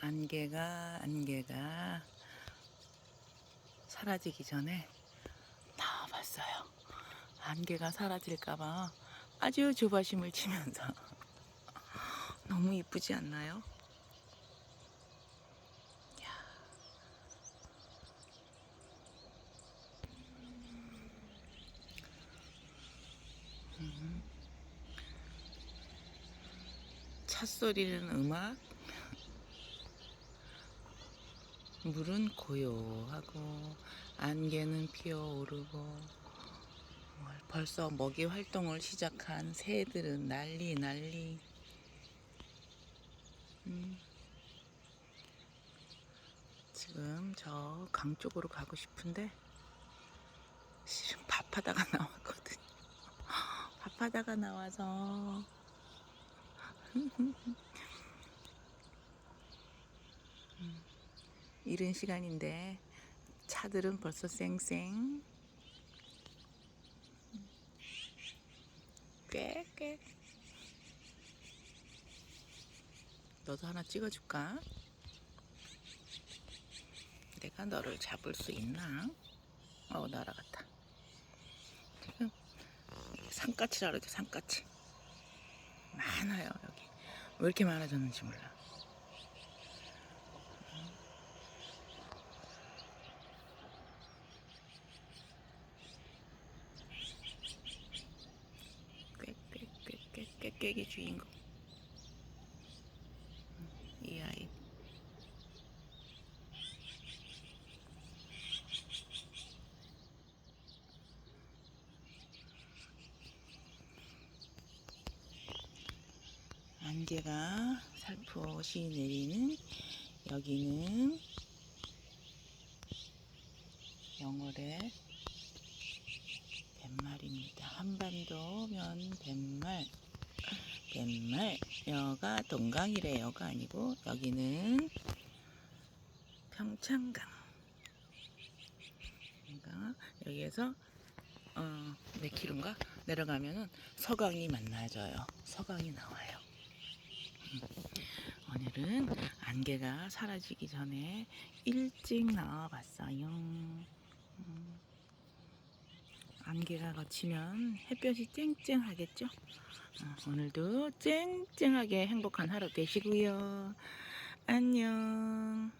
안개가 안개가 사라지기 전에 나와봤어요. 안개가 사라질까봐 아주 조바심을 치면서 너무 이쁘지 않나요? 음. 찻소리는 음악, 물은 고요하고 안개는 피어오르고 뭘 벌써 먹이 활동을 시작한 새들은 난리 난리. 음. 지금 저 강 쪽으로 가고 싶은데 실은 밥하다가 나왔거든요. 밥하다가 나와서 이른 시간인데 차들은 벌써 쌩쌩. 꽥꽥 너도 하나 찍어줄까? 내가 너를 잡을 수 있나? 어 날아갔다 지금 산까치라 그러죠 산까치. 많아요 여기. 왜 이렇게 많아졌는지 몰라 꽥꽥꽥꽥꽥 주인공 이 아이 안개가 살포시 내리는 여기는 영월의 뱃말입니다. 한반도면 뱃말. 뱃말. 여가 동강이래. 여가 아니고 여기는 평창강. 여기에서 어, 몇 킬로인가 내려가면은 서강이 만나져요. 서강이 나와요. 음. 오늘은 안개가 사라지기 전에 일찍 나와 봤어요. 음. 안개가 걷히면 햇볕이 쨍쨍하겠죠? 어, 오늘도 쨍쨍하게 행복한 하루 되시고요. 안녕.